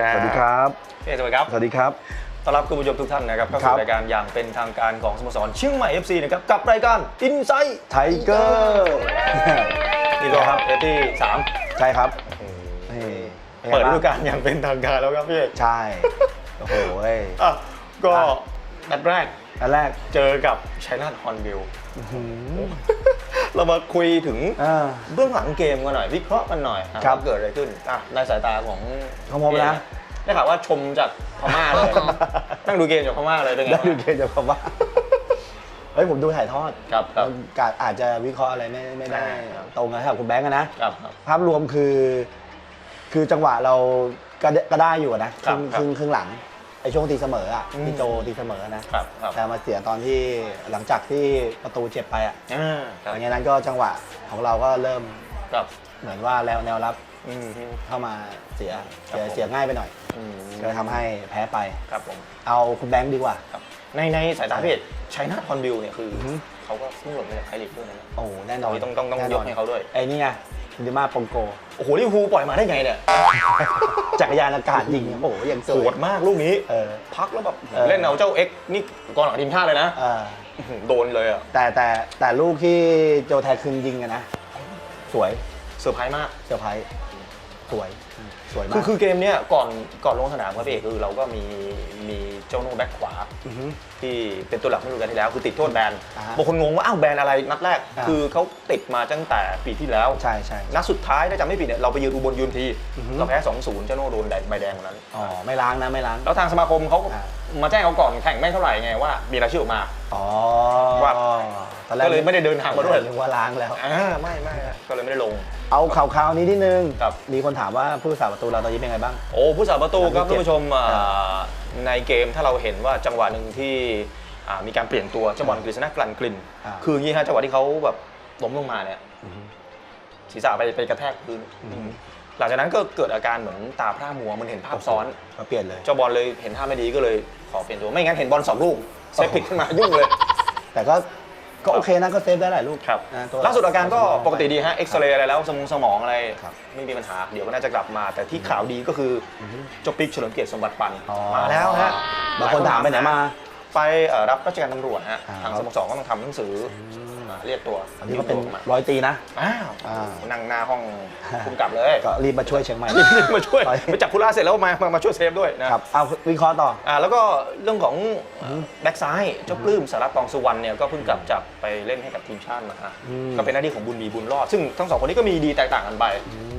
ดีครับ สวัสดีครับเอ้ยสวัสดีครับ สวัสดีครับต้อนรับคุณผู้ชมทุกท่านนะครับเข้าครัสู่บรายการอย่างเป็นทางการของสโมสรเชียงใหม่ FC นะครับกับรายการ Insight ไทเกอร์นี่ก็ครับเอที่สามใช่ครับนี่นไงเปิดฤบ้างดูกาลอย่างเป็นทางการแล้วครับพี่เอกใช่โอ้โหเว้ยอะก็อะนัดแรกอันแรกเจอกับชัยนาทฮอนบิลอื้อหือเรามาคุยถึงอ่าเบื้องหลังเกมกันหน่อย วิเคราะห์กันหน่อยนะครับว่าเกิดอะไรขึ้นอะในสายตาของของผมนะ ได้ข่าวว่าชมจากพม่าเลย นั่งดูเกมจากพม่าเลยเป็นไงได้ดูเกมจากคำว่าเฮ้ยผมดูถ่ายทอดครับครับกาอาจจะวิเคราะห์อะไรไม่ไม่ได้ครับตรงนะครับคุณแบงค์อะนะครับครับภาพรวมคือ คือจังหวะเราก็ได้ก็ได้อยู่อะนะคครัรึ่บงครับครึ่งครึ่งหลังไอช่วงตีเสมออะอืมที่โจตีเสมอนะครับครับแต่มาเสียตอนที่หลังจากที่ประตูเจ็บไปอะอ่าคหรับลังจากนั้นก็จังหวะของเราก็เริ่มครับเหมือนว่าแล้วแนวรับ อืมอืม เข้ามาเสียครับเสียผม เสียง่ายไปหน่อยอืมก็เลยทำให้แพ้ไป ครับผมเอาคุณแบงค์ดีกว่า ครับในในสายตาพี่เอกชัยนาทฮอนบิลเนี่ยคือออฮึ เขาก็เพิ่งหล่นมาจากไทยลีกด้วยนะ โอ้แน่นอนต้องต้องต้องแน่นยกให้เขาด้วย ไอ้นี่ไงคุณดิมาปองโก โอ้โหลิเวอร์พูลปล่อยมาได้ไงเนี่ยจักรยานอากาศยิงโอ้โหยังสโหวยดมากลูกนี้ เออ พักแล้วแบบเออ เล่นเอาเจ้าเอ็กซ์นี่กองหลังทีมชาติเลยนะ เอออื้อหือโดนเลยอะแต่แต่แต่ลูกที่โจแทคืนยิงอะนะ สวยเซอร์ไพรส์มาก เซอร์ไพรส์ สวยสวยมาคืกอคือเกมเนี้ยก่อนก่อนลงสนามครับพี่เอกคือเราก็มีมีเจ้าโน่แบ็คขวาอฮึ ที่เป็นตัวหลักเมื่อฤดูกาลที่แล้วคือติดโทษแบนอ่าบางคนงงว่าอ้าวแบนอะไรนัดแรก อ่า คือเขาติดมาตั้งแต่ปีที่แล้วใช่ใช่ นัดสุดท้ายถ้าจำไม่ผิดเนี่ยเราไปยืนอุบลยูนทีอือฮึ เราแพ้ 2-0 เจ้าโน่โดนใบแดงวันนั้น อ๋อไม่ล้างนะไม่ล้าง แล้วทางสมาคมเขาก็อ่า มาแจ้งเขาก่อนแข่งไม่เท่าไหร่ไงว่ามีรายชื่อออกมา อ๋อว่า ตอนแรกก็เลยไม่ได้เดินทางมาด้วยนึกว่าล้างแล้ว อ่าไม่ไม่ก็เลยไม่ได้ลง เอาข่าวข่าวๆนี้นิดนึง ครับ มีคนถามว่าผู้สาประตูเราตอนนี้เป็นไงบ้าง โอ้ผู้สาประตูครับครับท่านผู้ชมอ่าครับในเกมถ้าเราเห็นว่าจังหวะหนึ่งที่อ่ามีการเปลี่ยนตัวเจ้าบอลกฤษณะกลั่นกลิ่น อ่า คืออย่างนี้ฮะจังหวะที่เขาแบบล้มลงมาเนี่ย ศีรษะไปไปกระแทกพื้นอืม หลังจากนั้นก็เกิดอาการเหมือนตาพร่ามัวมันเห็นภาพซ้อน มาเปลี่ยนเลย เจ้าบอลเลยเห็นท่าไม่ดีก็เลยขอเปลี่ยนตัวไม่งั้นเห็นบอลสองลูกเซฟผิดขึ้นมายุ่งเลย แต่ก็ก็โอเคนะก็เซฟได้หลายลูกครับนะตัว ล่าสุดอาการก็ปกติดีฮะเอ็กซเรย์อะไรแล้วสมองสมองอะไร ครับ ไม่มีปัญหา เดี๋ยวก็น่าจะกลับมา แต่ที่ข่าวดีก็คืออเจ้าปิ๊กเฉลิมเกียรติสมบัติปันอ๋อมาแล้วฮะบางคนถามไปไหนมา ไปเอ่อรับราชการตำรวจฮะอ่าทางสโมสรก็ต้องทำหนังสืออ่าเรียกตัวอันนี้ก็เป็นรียตัวมาร้อยตีนะอ้าวอ่านั่งหน้าห้องคุมกลับเลย ก็รีบมาช่วยเชียงใหม่มาช่วยไปไปจับคุล่าเสร็จแล้วมามามาช่วยเซฟด้วยนะครับเอาวิเคราะห์ต่ออ่าแล้วก็เรื่องของแบ็กซ้ายเจ้าปลื้มสารัตน์ตองสุวรรณเนี่ยก็เพิ่งกลับจากไปเล่นให้กับทีมชาติมาฮะอืมก็เป็นหน้าที่ของบุญมีบุญรอด ซึ่งทั้งสองคนนี้ก็มีดีแตกต่างกันไป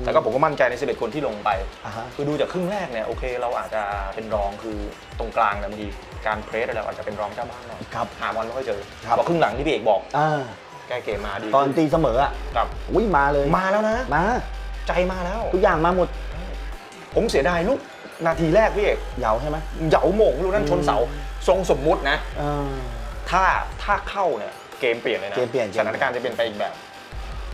แต่ก็ผมก็มั่นใจใน 11 คนที่ลงไปอ่าฮะคือดูจากครึ่งแรกเนี่ยโอเคเราอาจจะเป็นรองคือตรงกลางเนี่ยบางทีการเพรสอะไรเราอาจจะเป็นรองเจ้าบ้านหน่อยครับหาบอลไม่ค่อยเจอครับบอกครึ่งหลังที่พี่เอกบอกอ่า แก้เกมมาดีตอนตีเสมออะครับอุ้ยมาเลยมาแล้วนะมาใจมาแล้ว ทุกอย่างมาหมด ผมเสียดายลูกนาทีแรกพี่เอกเหยาใช่ไหมเหยาโหม่งลูกนั้นชนเสาทรงสมมุตินะอ่าถ้าถ้าเข้าเนี่ยเกมเปลี่ยนเลยนะเกมเปลี่ยนสถานการณ์จะเปลี่ยนไปอีกแบบ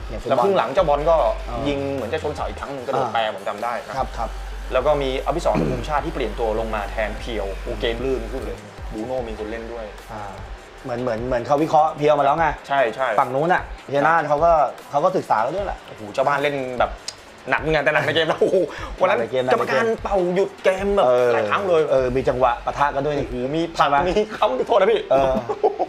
อย่างฟุตแล้วบอคลรึ่งหลังเจ้าบอลก็อ่ายิยิงเหมือนจะชนเสาอีกครั้งหนึงก็โดนอ่าแปรผมจำได้นะครับครับแล้วก็มีอภิสรภูมิชาติที่เปลี่ยนตัวลงมาแทนเพียวโอเกมลื่นขึ้นเลยบูโน่มีคนเล่นด้วยอ่า เหมือนเหมือนเหมือนเขาวิเคราะห์เพียวมาแล้วไงใช่ใช่ฝั่งนู้นอะเฮียนาทเขาก็เขาก็ศึกษาแล้วด้วยแหละโอ้โหเจ้าบ้านเล่นแบบหนักเหมือนกันแต่หนักในเกมแล้วโอ้โหวันนั้นหนักในเกมหนักกรในรมเกมการเป่าหยุดเกมแบบหลายครั้งเลยเออมีจังหวะปะทะกันด้วยนี่โอ้โหมีผลักใช่ไหมมีคำโทษนะพี่เออ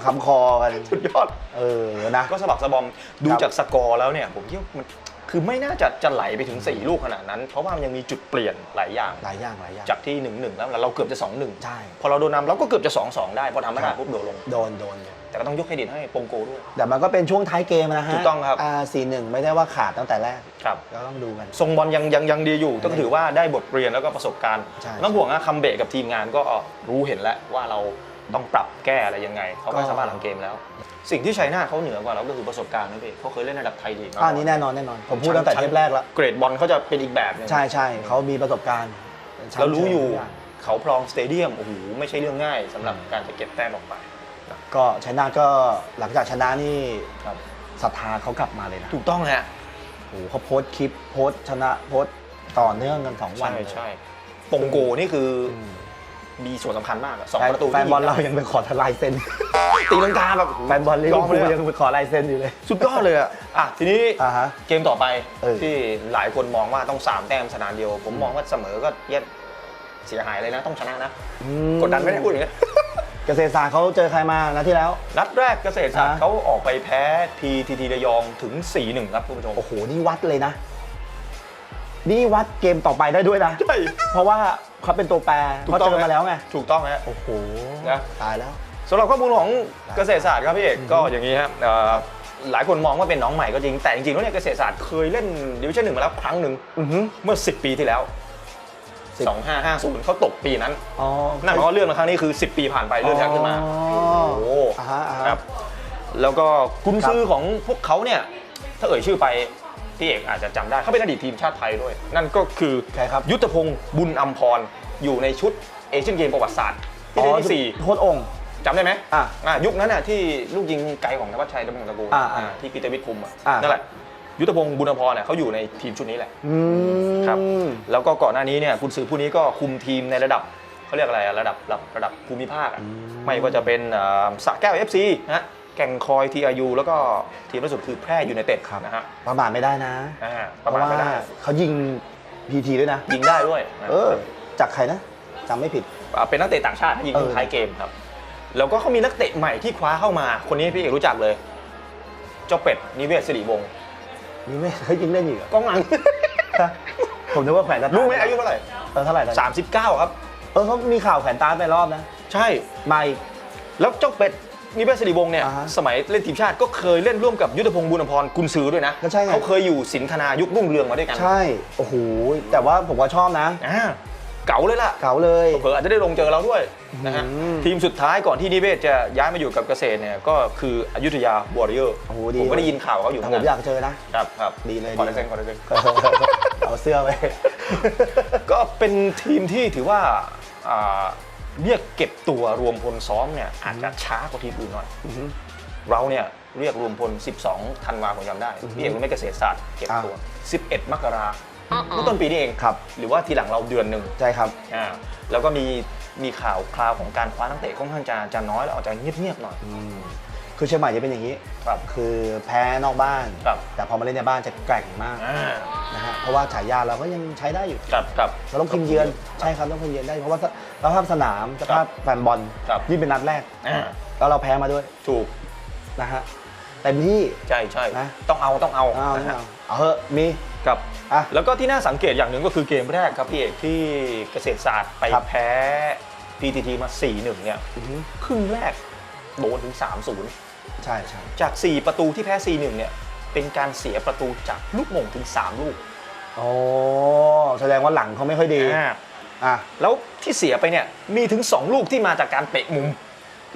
คำคอกันสุดยอดเออนะก็สะบักสะบอมดูครับจากสกอร์แล้วเนี่ยผมคิดว่ามัน คือไม่น่าจะจะไหลไปถึง 4 ลูกขนาดนั้น เพราะว่ามันยังมีจุดเปลี่ยนหลายอย่าง หลายอย่างหลายอย่างจากที่ 1 1 แล้วเราเกือบจะ 2 1 ใช่ พอเราโดนนำเราก็เกือบจะ 2 2 ได้ พอทำไม่ได้ครับปุ๊บโดนลงโดนโดนโดนแต่ก็ต้องยกเครดิตให้ปงโกด้วย แต่มันก็เป็นช่วงท้ายเกมนะฮะถูกต้องครับอ่าสี่หนึ่งไม่ได้ว่าขาดตั้งแต่แรกครับก็ต้องดูกันทรงบอลยังยังยังดีอยู่ต้องถือว่าได้บทเรียนแล้วก็ประสบการณ์ใช่ไม่ต้องห่วงนะคัมเบกกับทีมงานก็รู้เห็นแล้วว่าเราต้องปรับแก้อะไรยังไงเขาก็สามารถหลังเกมแล้ว สิ่งที่ชัยนาทเขาเหนือกว่าเราก็คือประสบการณ์นะพี่เขาเคยเล่นระดับไทยลีกมาก่อันนี้แน่นอนแน่นอน ผมพูดตั้งแต่เทปแรกแล้ว เกรดบอลเขาจะเป็นอีกแบบหนึงใช่ใช่เขามีประสบการณ์เป็นชั้นเรารู้อยู่เชิงทุกางเขาพลองสเตเดียมโอ้โหไม่ใช่เรื่องง่ายสำหรับการจะเก็บแต้มออกไปก็ชัยนาทก็หลังจากชนะนี่ครับศรัทธาเขากลับมาเลยนะถูกต้องฮะโอ้โหเขาโพสต์คลิปโพสต์ชนะโพสต์ต่อเนื่องกันสองวันใช่เลย ใช่ปงโกนี่คืออ มมีส่วนสำคัญมากอะสองแฟนประตูแฟนบอลเราที่ยังไปขอทลายเซ็นตีลังกาแบบแฟนบอลลิเวอร์พูลยอมเลยังไปขอลายเซ็นอยู่เลย สุดยอดเลยอะอะทีนี้อ่าฮะ เกมต่อไปเออ ที่หลายคนมองว่าต้อง3แต้มสนามเดียว ผมมองว่าเสมอก็เย็ดเสียหายเลยนะต้องชนะนะ อืมกดดันไม่ได้พูดอย่างนี้เกษตรศาสตร์เขาเจอใครมานะที่แล้ว นัดแรกเกษตรศาสตร์อะเขาออกไปแพ้ PTT ระยองถึง 4-1 ครับคุณผู้ชม โอ้โหนี่วัดเลยนะ นี่วัดเกมต่อไปได้ด้วยนะ ใช่ เพราะว่า เขาเป็นตัวแปรถูกเขาต้เจองอมาแล้วไง ถูกต้องฮะ โอ้โหนะ ตายแล้ว สำหรับข้อมูลของเกษตรศาสตร์ครับพี่เอกก็อย่างนี้ครับเอ่อหลายคนมองว่าเป็นน้องใหม่ก็จริง แต่จริงๆแล้วเนี่ยเกษตรศาสตร์เคยเล่นดิวิชั่นหนึ่งมาแล้วครั้งหนึ่งอือฮึเมื่อ 10 ปีที่แล้ว สิบ 2550เขาตกปีนั้น อ๋อนั่นหมายความว่าเรื่องในครั้งนี้คือ 10 ปีผ่านไปเลื่อนชั้นขึ้นมาอ๋อโอ้อ่าฮะอ่าฮะ ครับแล้วก็กุนครับซือของพวกเขาเนี่ย ถ้าเอ่ยชื่อไป พี่เอกอาจจะจำได้เขาเป็นอดีตทีมชาติไทยด้วย นั่นก็คือใครครับ ยุทธพงศ์บุญอัมพรอยู่ในชุดเอเชียนเกมประวัติศาสตร์ที่ได้ที่สี่โทษองค์ จำได้ไหมอะอะยุคนั้นน่ะที่ลูกยิงไกลของธวัชชัยดำรงตระกูลอ่าอ่าอ่าที่ปีเตอร์วิทย์คุมอะอ่านั่นแหละยุทธพงศ์บุญอัมพรเนี่ยเขาอยู่ในทีมชุดนี้แหละ อืม ครับแล้วก็ก่อนหน้านี้เนี่ยคุณสือผู้นี้ก็คุมทีมในระดับเขาเรียกอะไรอะระดับระดับระดับภูมิภาคอะไม่ว่าจะเป็นเอ่อสระแก้ว FC นะฮะ แก่งคอย TRU แล้วก็ทีมล่าสุดคือแพร่ยูไนเต็ดนะฮะประมาทไม่ได้นะอ่าปเพระราะมาณว่าไม่ได้เขายิงพีทีด้วยนะ ยิงได้ด้วยนะเออ จากใครนะจำไม่ผิด อ่าเป็นนักเตะต่างชาติยิงเออ ท้ายเกมครับ แล้วก็เขามีนักเตะใหม่ที่คว้าเข้ามา คนนี้พี่เอกรู้จักเลย เจ้าเป็ดนิเวศสิริวงศ์นี่ไม่เคยยิงเล่นอยู่เหรอกองหลังผมนึกว่าแขวนตารู้ไหมอายุเท่าไหร่เออเท่าไหร่ตอนนี้39 ครับ เออเขามีข่าวแขวนตาไปรอบนะ ใช่ มาอีก แล้วเจ้าเป็ด นิเวศสิริวงศ์เนี่ยอ่าฮะสมัยเล่นทีมชาติก็เคยเล่นร่วมกับยุทธพงศ์บุญอภรกุนซือด้วยนะก็ใช่ไง เขาเคยอยู่สินธนายุครุ่งเรืองมาด้วยกันใช่ โอ้โห แต่ว่าผมก็ชอบนะ อ่าเก๋าเลยล่ะ เก่าเลย เผลอๆอาจจะได้ลงเจอเราด้วยนะฮะอืมทีมสุดท้ายก่อนที่นิเวศจะย้ายมาอยู่กับเกษตรเนี่ยก็คืออยุธยาวอริเออร์โอ้โหดี ผมก็ได้ยินข่าวเขาอยู่แต่เหมืผอนมกันอยากเจอนะ ครับครับดีเลยขอดี ลายเลเซ็ยนขอลายเซ็น เอาเสื้อไป ก็เป็นทีมที่ถือว่าอ่า เรียกเก็บตัวรวมพลซ้อมเนี่ยอาจจะช้ากว่าทีมอื่นหน่อย เราเนี่ยเรียกรวมพล 12 ธันวาผมจำได้พี่เอกรู้ไหม่เกษตรศาสตร์เก็บตัว 11 มกราเมื่อต้นปีนี้เองครับ หรือว่าทีหลังเราเดือนหนึ่งใช่ครับอ่าแล้วก็มีมีข่าวคราวของการคว้านักเตะค่อนข้างจะจะน้อยแล้วอาจจะเงียบๆหน่อย คือเชียงใหม่จะเป็นอย่างนี้ ครับคือแพ้นอกบ้าน ครับ แต่พอมาเล่นในบ้านจะแกร่งมากอ่านะฮะเพราะว่าฉายาเราก็ยังใช้ได้อยู่ครับครับ เราต้องทีมเยือนใช่ครับต้องทีมเยือนได้เพราะว่าสภาพสนามสภาพแฟนบอลครับยิ่งเป็นนัดแรกอ่า แล้วเราแพ้มาด้วยถูก นะฮะเต็มที่ ใช่ใช่นะ ต้องเอาต้องเอาเอานะฮะเอาเอาเถอะมี ครับ อะแล้วก็ที่น่าสังเกตอย่างหนึ่งก็คือเกมแรกครับพี่เอกที่เกษตรศาสตร์ไปครับ แพ้ PTT มา 4-1 เนี่ย อือฮึ ครึ่งแรกโดนถึง 3-0 ใช่ใช่จาก 4 ประตูที่แพ้ 4-1 เนี่ย เป็นการเสียประตูจากลูกหม่งถึง 3 ลูกโอ้แสดงว่าหลังเขาไม่ค่อยดีอ่าอะแล้วที่เสียไปเนี่ยมีถึง 2 ลูกที่มาจากการเตะมุม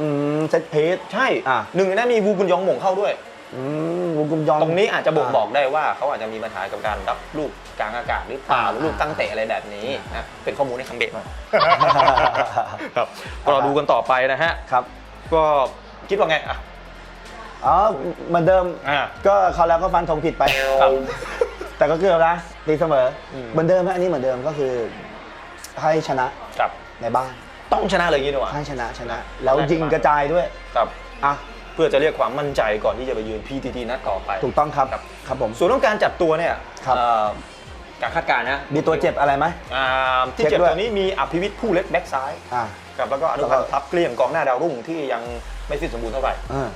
อืมเซตเพสใช่อะหนึ่งในนั้นมีวูกุนยองหม่งเข้าด้วย อืมวงกลมยอง ตรงนี้อาจจะบ่งบอกได้ว่าเขาอาจจะมีปัญหากับการรับลูกกลางอากาศหรือเปล่าอ่า หรือลูกตั้งเตะอะไรแบบนี้นะเป็นข้อมูลในคังเบะมาครับก็รอดูกันต่อไปนะฮะ ครับ ก็คิดว่าไงอะ อ๋อเหมือนเดิมอ่าก็เขาวแล้วก็ฟันธงผิดไปครับแต่ก็เกือบนะตีเสมออม เหมือนเดิมนะอันนี้เหมือนเดิมก็คือ ให้ชนะครับ ในบ้านต้องชนะเลยอย่างนี้ดีกว่า ให้ชนะชนะ แล้วยิงกระจายด้วยครับ อะเพื่อจะเรียกความมั่นใจก่อนที่จะไปยืน PTT นัดต่อไป ถูกต้องครับครับ ครับผม ส่วนต้องการจัดตัวเนี่ยครับ เอ่อการคาดการณ์นะมีตัวเจ็บอะไรไหม อ่าที่เช็คเจ็บด้วย ตัวนี้มีอภิวิทย์ผู้เล็กแบ็กซ้ายอะครับแล้วก็อนุแล้วพัก็นธ์ทับเกลี้ยงกองหน้าดาวรุ่งที่ยังไม่ฟิตสมบูรณ์เท่าไหร่ เออ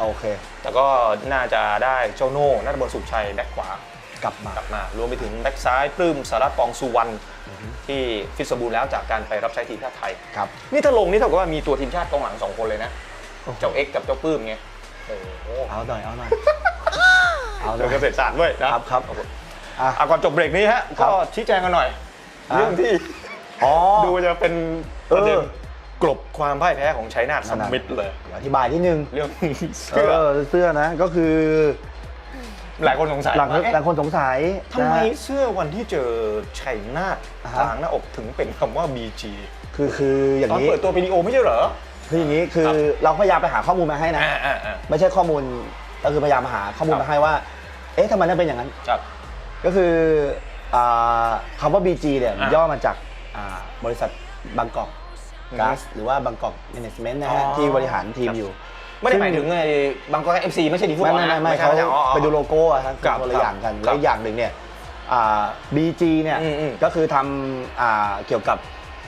โอเค แต่ก็น่าจะได้เจ้าโน่นัทบอลสุขชัยแบ็คขวากลับมากลับมารวมไปถึงแบ็คซ้ายปลื้มสารัตน์ปองสุวรรณที่ฟิตสมบูรณ์แล้วจากการไปรับใช้ทีมชาติไทยครับนี่ถ้าลงนี่เท่ากับว่ามีตัวทีมชาติกองหลังสองคนเลยนะเจ้าเอ็กซ์กับเจ้าปลื้มไงโอ้โหเอาหน่อยเอาหน่อยเอาหน่เดี๋อยวยเกษตรศาสตร์ด้วยนะครับครับอะอะก่อนจบเบรกนี้ฮะครัก็บชี้แจงกันหน่อยอะเรื่องที่อ๋อดูจะเป็นประเด็นเออ กลบความพ่ายแพ้ของชัยนาทสมิธเลยเดี๋ยวอธิบายที่นึงเรื่องเอเสื้ออเสื้อนะก็คือ หลายคนสงสัยหลังว่าเอ๊ะหลังคนสงสัยทำไมนะฮะเสื้อวันที่เจอชัยนาทอ่าฮะ กลางหน้าอกถึงเป็นคำว่า BG คือคืออย่างตอนนี้เปิดตัววิดีโอไม่ใช่เหรอ คืออย่างนี้คือครับ เราพยายามไปหาข้อมูลมาให้นะ อ่าอ่าอ่า ไม่ใช่ข้อมูลก็คือพยายามหาข้อมูลครับ มาให้ว่า เอ๊ะทำไมต้องเป็นอย่างนั้น ครับ ก็คืออ่าคำว่า BG เนี่ยอะ ย่อมาจากอ่าบริษัทบางกอกอืม ก๊าซหรือว่าบางกอกแมネจเมนต์นะฮะอ๋อ ที่บริหารทีมครับอยู่ ไม่ได้หมายถึงไอ้บางกอกเอฟซีไม่ใช่ดีฟุตไม่บอลไม่นะไม่ไม่ใช่เขาใช่อ๋ออ๋อ ไปดูโลโก้อะครับครับคนละอย่างกันครับแล้วอีกอย่างหนึ่งเนี่ยอ่า BG เนี่ยอืมอืม ก็คือทำอ่าเกี่ยวกับ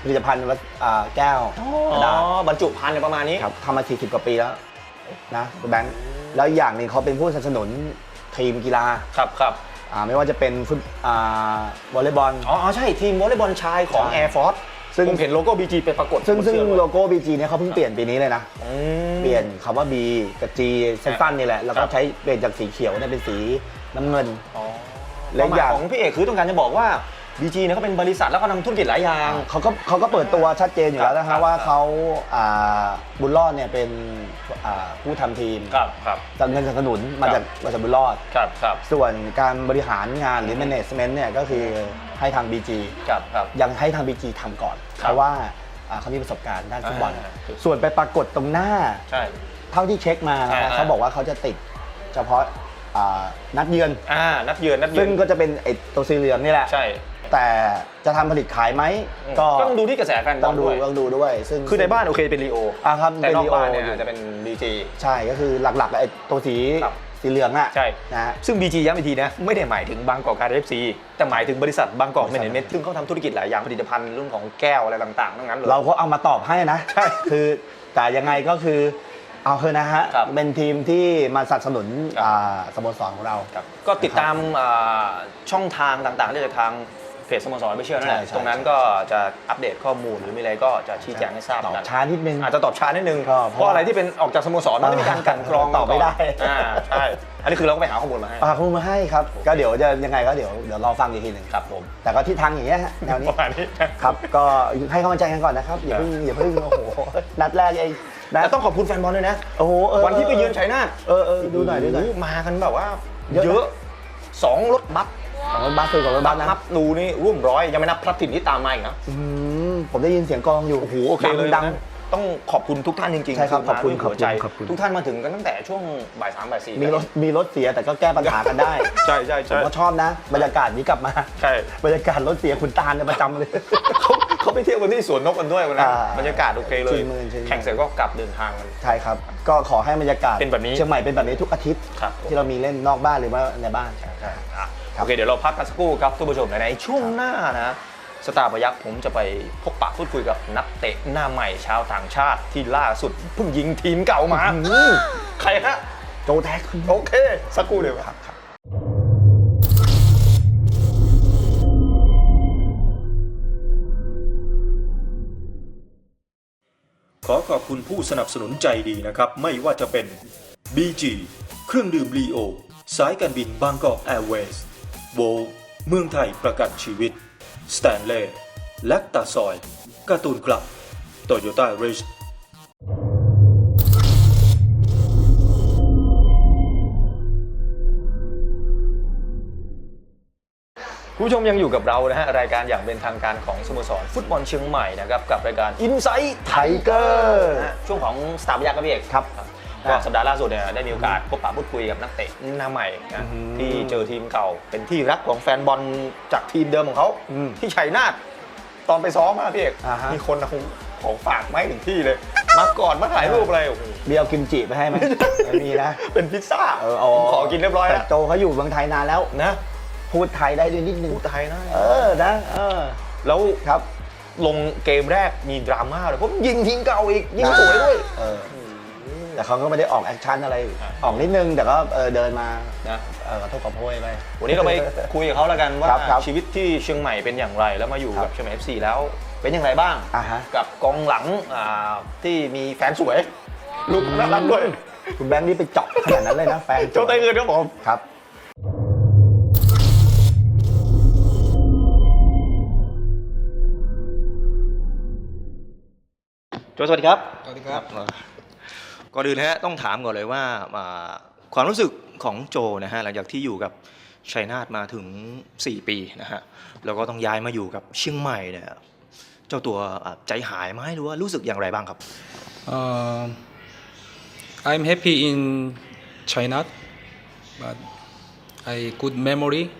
ผลิตภัณฑ์วัสอ่าแก้วอ๋กระดาษ อบรรจุภัณฑ์เนี่ยประมาณนี้ ครับทำมา 40 กว่าปีแล้วนะคุณแบงค์แล้วอีกอย่างหนึ่งเขาเป็นผู้สนับสนุนทีมกีฬาครับครับอ่าไม่ว่าจะเป็นฟุตอ่าวอลเลย์บอล อ๋ออ๋อใช่ทีมวอลเลย์บอลชายของ ใช่ Air Force ซึ่งผมเห็นโลโก้บีจีไปปรากฏซึ่งบนซึ่งเสื้อด้วยโลโก้ BG เนี่ยเขาเพิ่งเปลี่ยนปีนี้เลยนะ อืม เปลี่ยนคำว่า B กับ G สั้นๆนี่แหละ แล้วคก็รับใช้เปลี่ยนจากสีเขียวเนี่ยเป็นสีน้ำเงิน อ๋อและและอีกอย่าง ของพี่เอกคือต้องการจะบอกว่า BG เนี่ยเขาเป็นบริษัทแล้วก็ทำธุรกิจหลายอย่าง เขาก็เขาก็เปิดตัวชัดเจนอยู่แล้วนะครัฮะบว่าครับเขาอ่าบุญรอดเนี่ยเป็นอ่าผู้ทำทีมครับครับ จากเงินสนับสนุนมาครับ จากบริษัทบุญรอด ครับครับส่วนการบริหารงานหรือ management เนี่ยก็คือให้ทาง BG ครับครับ ยังให้ทาง BG ทำก่อน ครับเพราะว่าอ่าเขามีประสบการณ์ด้านฟุตบอลอ่า ส่วนไปปรากฏตรงหน้า ใช่ เท่าที่เช็คมานะอ่าฮะเขาบอกว่าเขาจะติดเฉพาะอ่านัดเยือน อ่านัดเยือนนัดเยืซึ่นงก็จะเป็นไอ้ตัวสีเหลืองนี่แหละ ใช่ แต่จะทำผลิตขายไหมก็ก็ต้องดูที่กระแสแฟนบต้ออลงดูด้วยต้องดูด้วย ซึ่งคือในบ้านโอเคเป็นลีโออ่าครับแต่เป็นนอกลีโอบ้านเนี่ยอยู่จะเป็น BG ใช่ก็คือหลักๆไอ้ตัวสีครับ สีเหลืองอะใช่ นะฮะ ซึ่ง BG ย้ำอีกทีนะ ไม่ได้หมายถึงบางกอกการเอฟซีแต่หมายถึงบริษัทบางกอกบเมริษันทเมนซึ่งเขาทำธุรกิจหลายอย่างผลิตภัณฑ์เรื่องของแก้วอะไรต่างๆทั้งนั้นเลย เราก็เอามาตอบให้นะใช่คือแต่ยังไงก็คือเอาเถอะนะฮะ ครับเป็นทีมที่มาสนับสนุนครับ อ่าสโมสรของเราครับก็ติดตามอ่าช่องทางต่างๆได้จากทางเพ จสโมสรไม่เชื่อนั่นแหละใช่ใช่ ตรงนั้นก็จะอัปเดตข้อมูลหรือมีอะไรก็จะชี้แจงให้ทราบตอบกันช้านิดนึง อาจจะตอบช้านิดนึง ก็เพเพราะ ราะอะไรที่เป็นออกจากสโมสรมันไม่มีการกลันกรองตอบไม่ได้ อ่าใช่อันนี้คือเราก็ไปหาข้อมูลมาให้อ่าคุณมาให้ครับ ก็เดี๋ยวจะยังไงก็เดี๋ยวเดี๋ยวรอฟังอีกทีหนึ่งครับผม แต่ก็ที่ทางอย่างเงี้ยฮะแนวนี้ประมาณนี้ ครับก็ให้กำลังใจกันก่อนนะครับอย่าเพิ่งอย่าเพิ่งโอ้โหนัดแรกเองนะแต่ต้องขอบคุณแฟนบอลด้วยนะ โอ้โหเออวันที่ไปเยือนชัยนาทเออเออดูหน่อยดูหน่อย โโมากันแบบว่า เยอะนะเยอะสองรถบัส ของรถบัสคือของรถบัสนะนับดูนี่ร่วมร้อยยังไม่นับพลัดถิ่นที่ตามมาอีกนะอืมผมได้ยินเสียงกลองอยู่โอ้โหโอเคเลยดังนะต้องขอบคุณทุกท่านจริงๆใช่ครับมาขอบคุณด้วยหัวใจขอบคุณทุกท่านมาถึงกันตั้งแต่ช่วงบ่ายสามบ่ายสี่มีรถมีรถเสียแต่ก็แก้ปัญหากันได้ ใช่ใช่ผมใช่ก็ชอบนะ บรรยากาศนี้กลับมาใช่บรรยากาศรถเสียคุณตาลเนี่ยประจำเลยเขาเขาไปเที่ยวกันที่สวนนกกันด้วยวันนั้นอ่าบรรยากาศโอเคเลยชื่นมื่นชื่นมื่นแข่งเสร็จก็กลับเดินทางกันใช่ครับ ก็ขอให้บรรยากาศเป็นแบบนี้เชียงใหม่เป็นแบบนี้ทุกอาทิตย์ครับที่เรามีเล่นนอกบ้านหรือว่าในบ้านใช่ใช่อะครับ โอเคเดี๋ยวเราพักกันสักครู่ครับทุกผู้ชมในช่วงหน้านะสตาร์พยักษ์ผมจะไปพบปะพูดคุยกับนักเตะหน้าใหม่ชาวต่างชาติที่ล่าสุดเพิ่งยิงทีมเก่ามาอืมใครฮะโจแท็กโอเค สักครู่เดียวครับขอขอบคุณผู้สนับสนุนใจดีนะครับ ไม่ว่าจะเป็น BG เครื่องดื่มลีโอ สายการบินบางกอกแอร์เวย์ส โวเมืองไทยประกันชีวิต สแตนเล่แลคตาซอยการ์ตูนคลับโตโยต้าริชคุณผู้ชมยังอยู่กับเรานะฮะ รายการอย่างเป็นทางการของสโมสรฟุตบอลเชียงใหม่นะครับ กับรายการ Insight ไทเกอร์นะฮะช่วงของสตาร์พยักษ์ครับพี่เอกครับ ก็สัปดาห์ล่าสุดเนี่ยได้มีโอกาสพบปะพูดคุยกับนักเตะหน้าใหม่นะอือหือที่เจอทีมเก่าเป็นที่รักของแฟนบอลจากทีมเดิมของเขาอืมที่ชัยนาทตอนไปซ้อมมาพี่เอกอ่าฮะมีคนเอาของฝากมาให้ถึงที่เลย มาก่อนมาถ่ายรูปอะไรโอ้โหเบียร์เอากิมจิไปให้ไหมไม่มีนะ เป็นพิซซ่าเออเอาผมขอกินเรียบร้อยแต่แล้วโจเขาอยู่เมืองไทยนานแล้วนะ พูดไทยได้ด้วยนิดนึงพูดไทยนะเออนะเออแล้วครับลงเกมแรกมีดราม่าเลยเพราะยิงทีมเก่าอีก ยิงสวยด้วยเออ แต่เขาก็ไม่ได้ออกแอคชั่นอะไรอ่าออกนิดนึง แต่ก็เออเดินมานะเออขอโทษขอโพยไป วันนี้เราไปคุยกับเขาแล้วกันว่าครับครับชีวิตที่เชียงใหม่เป็นอย่างไร แล้วมาอยู่ครักับบเชียงใหม่ FC แล้วเป็นอย่างไรบ้าง อ่าฮะ กับกองหลังอ่าที่มีแฟนสวยลูกน่ารักด้วยคุณแบงค์นี่ไปเจาะขนาดนั้นเลยนะแฟนเจ้าไต้เงินครับผม ครับ โจสวัสดีครับ สวัสดีครับ ก่อนอื่นะฮะต้องถามก่อนเลยว่าความรู้สึกของโจนะฮะหลังจากที่อยู่กับชัยนาทมาถึง 4 ปีนะฮะแล้วก็ต้องย้ายมาอยู่กับเชียงใหม่เนี่ยเจ้าตัวใจหายไหมหรือว่ารู้สึกอย่างไรบ้างครับ Um, I'm happy in China, but I good memory.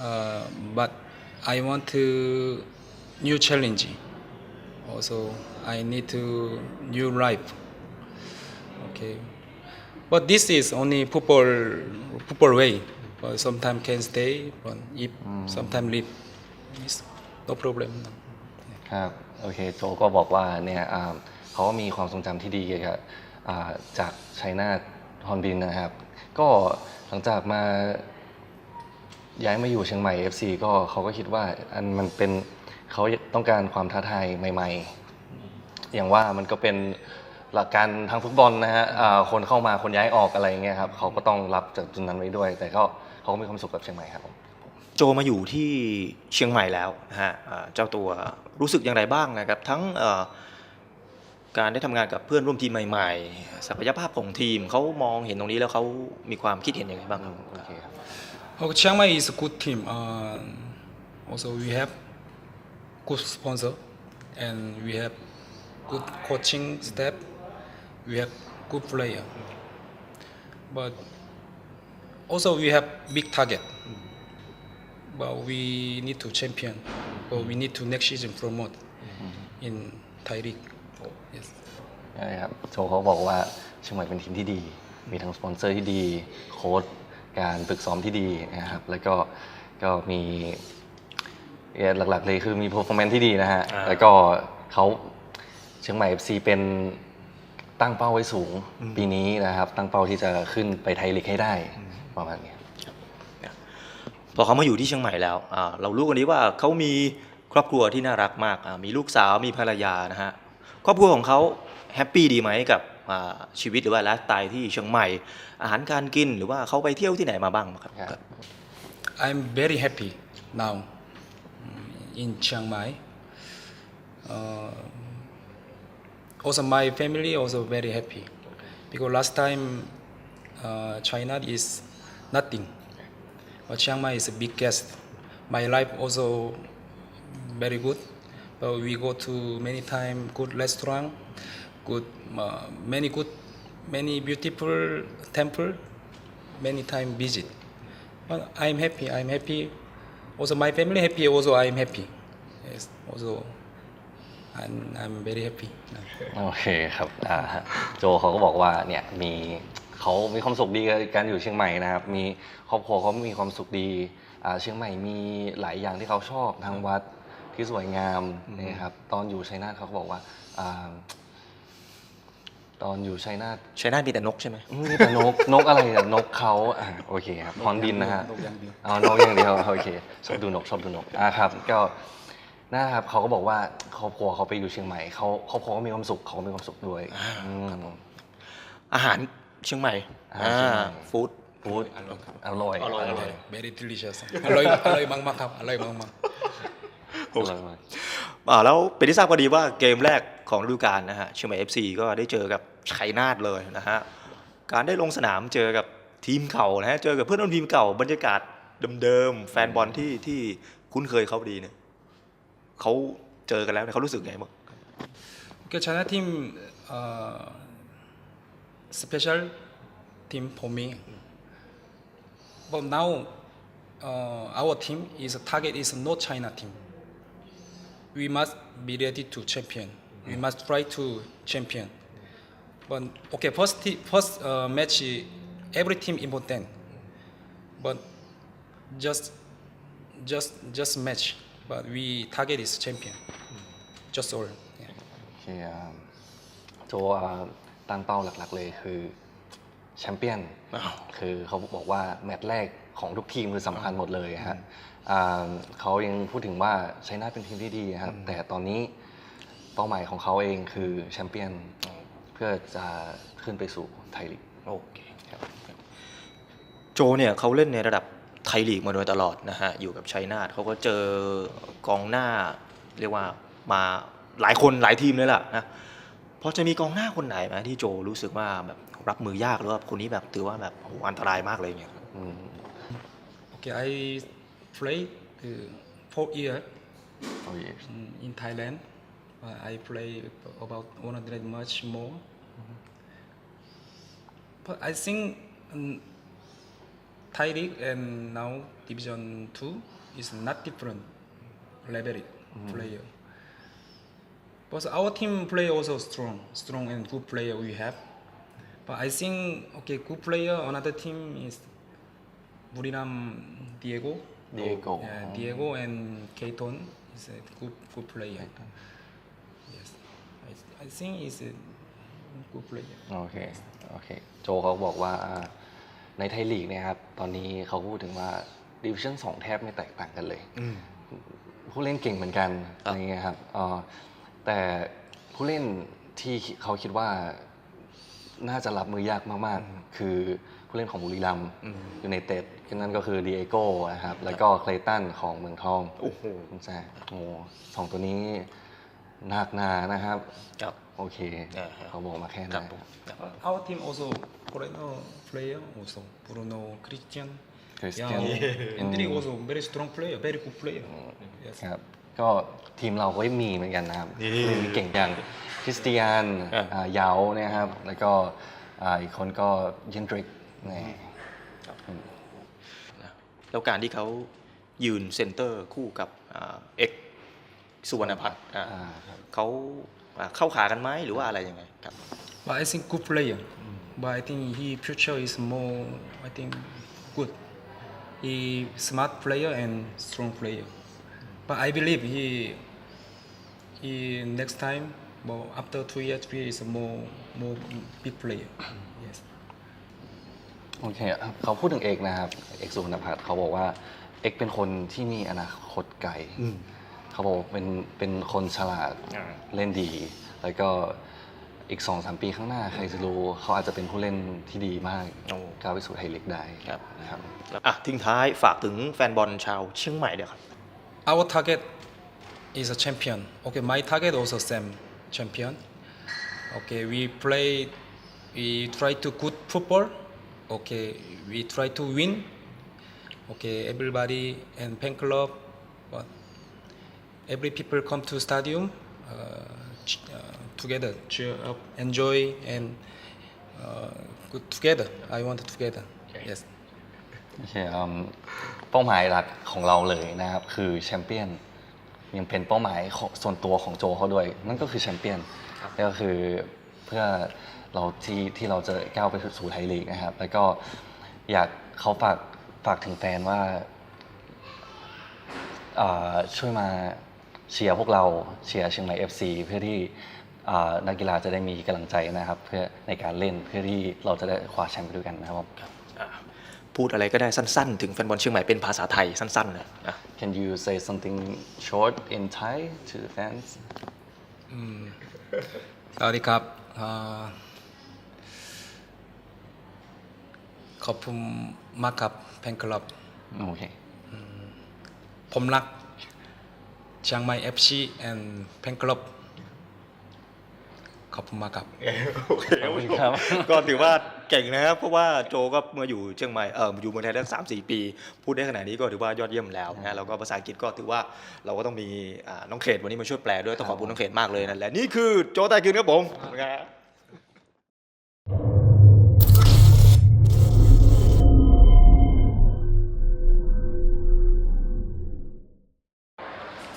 Uh, but I want to new challenge. Also, I need to new life. Okay, but this is only football football way. But sometimes can stay, but if sometimes leave, it's no problem. ครับโอเคโจก็บอกว่าเนี่ยอ่าเขาก็มีความทรงจำที่ดีเกี่ยวกับอ่าจากชัยนาทฮอนบินนะครับ ก็หลังจากมาย้ายมาอยู่เชียงใหม่ FC ก็เขาก็คิดว่าอันมันเป็นเขาต้องการความท้าทายใหม่ ๆ อย่างว่ามันก็เป็นหลักการทางฟุตบอลนะฮะอ่าคนเข้ามาคนย้ายออกอะไรอย่างเงี้ยครับเขาก็ต้องรับจากจุดนั้นไว้ด้วย แต่ก็เขาก็มีความสุขกับเชียงใหม่ครับผมโจมาอยู่ที่เชียงใหม่แล้วนะฮะอ่าเจ้าตัวรู้สึกอย่างไรบ้างนะครับ ทั้งเอ่อการได้ทำงานกับเพื่อนร่วมทีมใหม่ๆ ศักยภาพของทีมเขามองเห็นตรงนี้แล้วเขามีความคิดเห็นยังไงบ้างครับ โอเคครับ Oh, Chiang Mai is a good team. Uh, also, we have good sponsor, and we have good coaching staff. We have good player, but also we have big target. But we need to champion, or we need to next season promote in Thai League. Yes. ใช่ครับโจเขาบอกว่าเชียงใหม่เป็นทีมที่ดี มีทั้งสปอนเซอร์ที่ดีโค้ชการฝึกซ้อมที่ดีนะครับแล้วก็ก็มีเอ่อหลักๆเลยคือมี performance ที่ดีนะฮะอ่าแล้วก็เขา เชียงใหม่ FC เป็นตั้งเป้าไว้สูงปีนี้นะครับ ตั้งเป้าที่จะขึ้นไปไทยลีกให้ได้ประมาณนี้พอเขามาอยู่ที่เชียงใหม่แล้วอ่าเรารู้กันดีว่าเขามีครอบครัวที่น่ารักมากอ่ามีลูกสาวมีภรรยานะฮะครอบครัวของเขาแฮปปี้ดีไหมกับอ่าชีวิตหรือว่าไลฟ์สไตล์ที่เชียงใหม่ อาหารการกินหรือว่าเขาไปเที่ยวที่ไหนมาบ้างครับครับ I'm very happy now mm, in Chiang Mai. Uh, also, my family also very happy because last time uh, China is nothing, but Chiang Mai is a big guest. My life also very good, but we go to many time good restaurant, good uh, many good, many beautiful temple, many time visit. But I'm happy. I'm happy. Also, my family happy. Also, I'm happy. Yes. Also, I'm, I'm very happy. โอเคครับอ่าฮะโจเขาก็บอกว่าเนี่ยมีเขามีความสุขดีกับการอยู่เชียงใหม่นะครับ มีครอบครัวเขามีความสุขดีอ่าเชียงใหม่มีหลายอย่างที่เขาชอบทางวัดที่สวยงามนะครับตอนอยู่ชัยนาทเขาก็บอกว่าอ่าตอนอยู่ชัยนาทชัยนาทมีแต่นกใช่ไหมมีแต่นก นกอะไรอะนกเขาอะโอเคครับฮอนบินนะฮะเอานกอย่างเดียว โอเค ชอบดูนก ชอบดูนก อะครับ ก็ นะครับเขาก็บอกว่าครอบครัวเขาไปอยู่เชียงใหม่เขาครอบครัวก็มีความสุขเขาก็มีความสุขด้วยอืม อาหารเชียงใหม่อาหารเชียงใหม่ ฟู้ดฟู้ดอร่อยอร่อยอร่อย Very delicious. อร่อยอร่อยมากๆครับอร่อยมากอร่อยมาก อ่าแล้วเป็นที่ทราบพอดีว่าเกมแรกของฤดูกาลนะฮะเชียงใหม่ FC ก็ได้เจอกับชัยนาทเลยนะฮะการได้ลงสนามเจอกับทีมเก่านะฮะเจอกับเพื่อนร่วมทีมเก่าบรรยากาศเดิมๆแฟนบอลที่ที่คุ้นเคยเขาดีเนี่ย เขาเจอกันแล้วเนี่ยเขารู้สึกไงบ้างๆ Okay, China team uh, special team for me. But now uh, our team is target is not China team. We must be ready to champion. We must try to champion. But okay, first t- first uh, match, every team important. But just just just match. But we target is champion. Just all. Yeah. โอเคอ่าโจอ่าตั้งเป้าหลักๆเลยคือแชมเปี้ยนอ้าวคือเขาบอกว่าแมตช์แรกของทุกทีมคือสำคัญหมดเลยฮะอ่าเขายังพูดถึงว่าชัยนาทเป็นทีมที่ดีครับแต่ตอนนี้เป้าหมายของเขาเองคือแชมเปี้ยนเพื่อจะขึ้นไปสู่ไทยลีก โอเคครับ โจเนี่ยเขาเล่นในระดับไทยลีกมาโดยตลอดนะฮะอยู่กับชัยนาทเขาก็เจอกองหน้าเรียกว่ามาหลายคนหลายทีมเลยล่ะนะพอจะมีกองหน้าคนไหนไหมที่โจรู้สึกว่าแบบรับมือยากหรือว่าคนนี้แบบถือว่าแบบโอ้โหอันตรายมากเลยเนี่ยอืม Okay, I played uh, four years oh yes mm, in Thailand. Uh, I play about 100 much more. But I think um, Thai League and now Division Two is not different level player. But our team play also strong, strong and good player we have. But I think okay, good player. Another team is Buriram Diego. Diego. Yeah, Diego and Keaton is a good good player. Yes, I, I think he's a good player. โอเค โอเค โจเขาบอกว่า ในไทยลีกเนี่ยครับ ตอนนี้เขาพูดถึงว่าดิวิชั่น2แทบไม่แตกต่างกันเลยผู้เล่นเก่งเหมือนกันอะไรเงี้ยครับเอ่อแต่ผู้เล่นที่เขาคิดว่าน่าจะรับมือยากมากๆ คือผู้เล่นของบุรีรัมย์อยู่ในเต็ดนั่นก็คือดีเอโก้นะครับ แล้วก็เคลตันของเมืองทอง โอ้โหใช่โอ้โหสองตัวนี้ หนักหนานะครับ ครับ โอเคอ่าฮะเขาบอกมาแค่ครันั้บน ผมครับ Uh, Our team also foreigner player also Bruno Christian. Christian. Yeah, Hendrik Mm. also very strong player, very good player. Yes. ครับ ก็ทีมเราก็มีเหมือนกันนะครับเล่นเก่งอย่างคริสเตียนอ่าอ่าเยาเนี่ยครับ แล้วก็อ่าอีกคนก็เยนดริกนี่ นะแล้วการที่เขายืนเซนเตอร์คู่กับอ่าเอก สุวรรณพัฒน์อ่าอ่าครับเขาอ่าเข้าขากันไหมหรือว่าอะไรยังไงครับ But I think good player. But I think he future is more I think good. He smart player and strong player. But I believe he he next time well after two years three years is a more more big player. Yes. โอเคครับเขาพูดถึงเอกนะครับ เอกสุวรรณพัฒน์เขาบอกว่า เอกเป็นคนที่มีอนาคตไกล เขาบอกเป็นเป็นคนฉลาดอ่า เล่นดี แล้วก็อีกสองสามปีข้างหน้าใครจะรู้เขาอาจจะเป็นผู้เล่นที่ดีมากโอ้ ก้าวไปสู่ไทยลีกได้ครับนะครับ อะทิ้งท้ายฝากถึงแฟนบอลชาวเชียงใหม่เดี๋ยวครับ Our target is a champion. Okay, my target also same champion. Okay, we play, we try to good football. Okay, we try to win. Okay, everybody and fan club, but every people come to stadium uh, ch- uh, together, cheer up, enjoy, and uh, good together. I want it together. Yes. โอเคอืมเป้าหมายหลักของเราเลยนะครับ คือแชมเปี้ยนยังเป็นเป้าหมายของส่วนตัวของโจเขาด้วย นั่นก็คือแชมเปี้ยนนั่นก็คือเพื่อเราที่ที่เราจะก้าวไปสู่ไทยลีกนะครับ แล้วก็อยากเขาฝากฝากถึงแฟนว่าอ่าช่วยมา เชียร์พวกเราเชียร์เชียงใหม่ FC เพื่อที่อ่านักกีฬาจะได้มีกำลังใจนะครับ เพื่อในการเล่นเพื่อที่เราจะได้คว้าแชมป์ไปด้วยกันนะครับผมอะพูดอะไรก็ได้สั้นๆ ถึงแฟนบอลเชียงใหม่เป็นภาษาไทยสั้นๆนะนะ Can you say something short in Thai to the fans? สวัสดีครับอ่าขอบคุณมากครับแฟนคลับโอเค ผมรัก เชียงใหม่ FC and แฟนคลับขอบคุณมากครับ โอเคขอบคุณครับ ก็ถือว่าเก่งนะครับ เพราะว่าโจก็มาอยู่เชียงใหม่ เอออยู่เมืองไทยได้สามสี่ปี พูดได้ขนาดนี้ก็ถือว่ายอดเยี่ยมแล้วนะแล้วก็ภาษาอังกฤษก็ถือว่าเราก็ต้องมีอ่าน้องเขตวันนี้มาช่วยแปลด้วย ต้องขอบคุณน้องเขตมากเลยนั่นแหละ นี่คือโจไตคืนครับผมขอบคุณครับ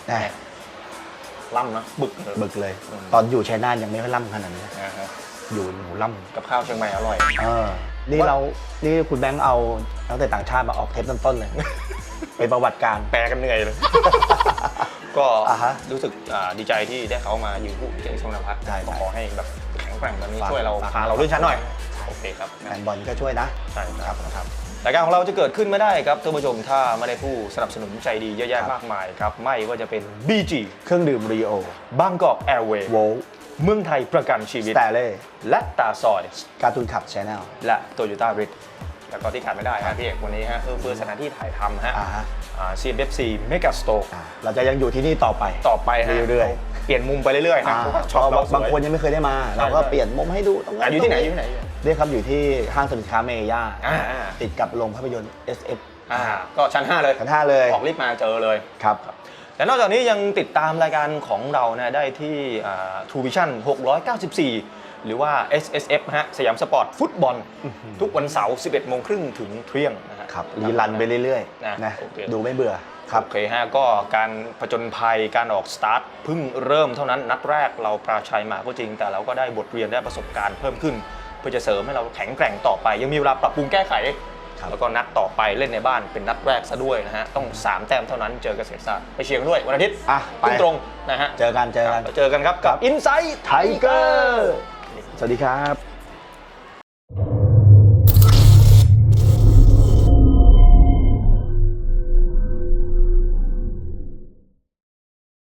แน่ล่ำนะบึกบึกเลย ตอนอยู่ชัยนาทยังไม่ค่อยล่ำขนาดนี้นะฮะอยู่หนูล่กับข้าวเชียงใหม่อร่อยำเออ นี่เรา นี่คุณแบงค์เอาตั้งแต่ต่างชาติมาออกเทปต้นๆเลย เป็นประวัติการแปลกันเหนื่อยเลย ก็อ่าฮะรู้สึกอ่าดีใจที่ได้เขามายืนคู่เก่งชงนภัทรได้ก็ขอให้แบบแข็งแกร่งแบบนี้ฝากช่วยเราฝากพาเราเลื่อนชั้นหน่อย โอเคครับแฟนบอลก็ช่วยนะ ใช่ครับครับ รายการของเราจะเกิดขึ้นไม่ได้ครับท่านผู้ชมถ้าไม่ได้ผู้สนับสนุนใจดีเยอะแยะครับมากมายครับ ไม่ว่าจะเป็น BG เครื่องดื่มรีโอบางกอกแอร์เวย์โวลเมืองไทยประกันชีวิตสแตเล่และตาซอยการ์ตูนขับชแนลและโตโยต้าริดแล้วก็ที่ขาดไม่ได้ฮะพี่เอกวันนี้ฮะเอื้อเฟื้อสถานที่ถ่ายทำฮะอ่าฮะอ่า CFC Mega Store อ่าเราจะยังอยู่ที่นี่ต่อไปต่อไปฮะเรื่อยเปลี่ยนมุมไปเรื่อยๆๆนะอ่าเพราะว่าเพช็อปราะเราว่าสบางวยคนยังไม่เคยได้มา เราก็ใช่เปลี่ยนมุมให้ดูตรงนั้อะนอยู่ที่ไหนตรงอยู่ที่ไหน เรียกครับอยู่ที่ห้างสรรพสินค้าเมย่าอ่าอ่าติดกับโรงภาพยนตร์ SF อ่าก็ชั้น 5 เลยชั้นห้าเลยออกรีบมาเจอเลย ครับ และนอกจากนี้ยังติดตามรายการของเรานะได้ที่อ่า True Vision 694 หรือว่า SSF ฮะสยามสปอร์ตฟุตบอล ทุกวันเสาร์ 11 โมงครึ่งถึงเที่ยงนะฮะ ครับรีรันไปเรื่อยนะๆนะโอเค ดูไม่เบื่อครับ โอเคฮะก็การผจญภัยการออกสตาร์ทเพิ่งเริ่มเท่านั้นนัดแรกเราปราชัยมาก็จริง แต่เราก็ได้บทเรียนได้ประสบการณ์เพิ่มขึ้นเพื่อจะเสริมให้เราแข็งแกร่งต่อไป ยังมีเวลาปรับปรุงแก้ไขครับแล้วก็นัดต่อไปเล่นในบ้านเป็นนัดแรกซะด้วยนะฮะต้อง 3 แต้มเท่านั้นเจอเกษตรศาสตร์ไปเชียร์กันด้วยวันอาทิตย์อะไป ทุ่มตรงนะฮะเจอกันเจอกัน เจอกันครับกับ Inside ไทเกอร์ สวัสดีครับ